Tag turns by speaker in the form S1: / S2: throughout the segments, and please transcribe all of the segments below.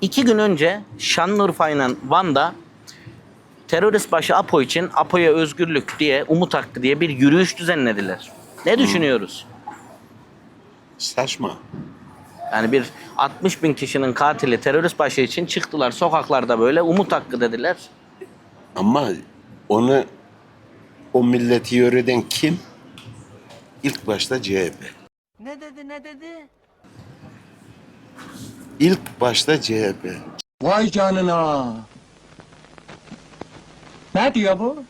S1: İki gün önce Şanlıurfa ile Van'da terörist başı Apo için Apo'ya özgürlük diye, Umut Hakkı diye bir yürüyüş düzenlediler. Ne düşünüyoruz?
S2: Saçma.
S1: Yani bir 60 bin kişinin katili terörist başı için çıktılar sokaklarda böyle Umut Hakkı dediler.
S2: Ama onu o milleti yöreden kim? İlk başta CHP.
S1: Ne dedi ne dedi?
S2: İlk başta CHP.
S3: Vay canına. Ne diyor bu?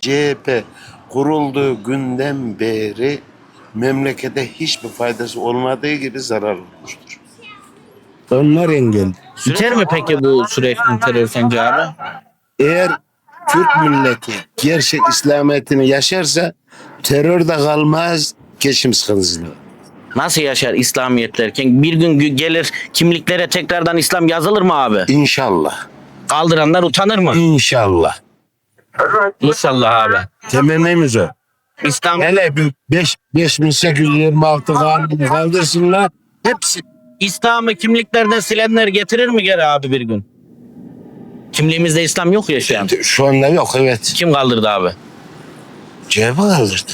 S2: CHP kurulduğu günden beri memlekete hiçbir faydası olmadığı gibi zarar olmuştur. Onlar engel.
S1: Biter mi peki bu sürekli terör sence abi?
S2: Eğer Türk milleti gerçek İslamiyetini yaşarsa terör de kalmaz, geçim sıkıntısı da.
S1: Nasıl yaşar İslamiyet derken? Bir gün gü- gelir kimliklere tekrardan İslam yazılır mı abi?
S2: İnşallah.
S1: Kaldıranlar utanır mı?
S2: İnşallah.
S1: İnşallah abi.
S2: Temennimiz o.
S1: İslam
S2: Hele bir 5 5826 kanunu kaldırsınlar. Hepsi
S1: İslam'ı kimliklerden silenler getirir mi geri abi bir gün? Kimliğimizde İslam yok ya şu an.
S2: şu anda yok evet.
S1: Kim kaldırdı abi?
S2: CHP kaldırdı.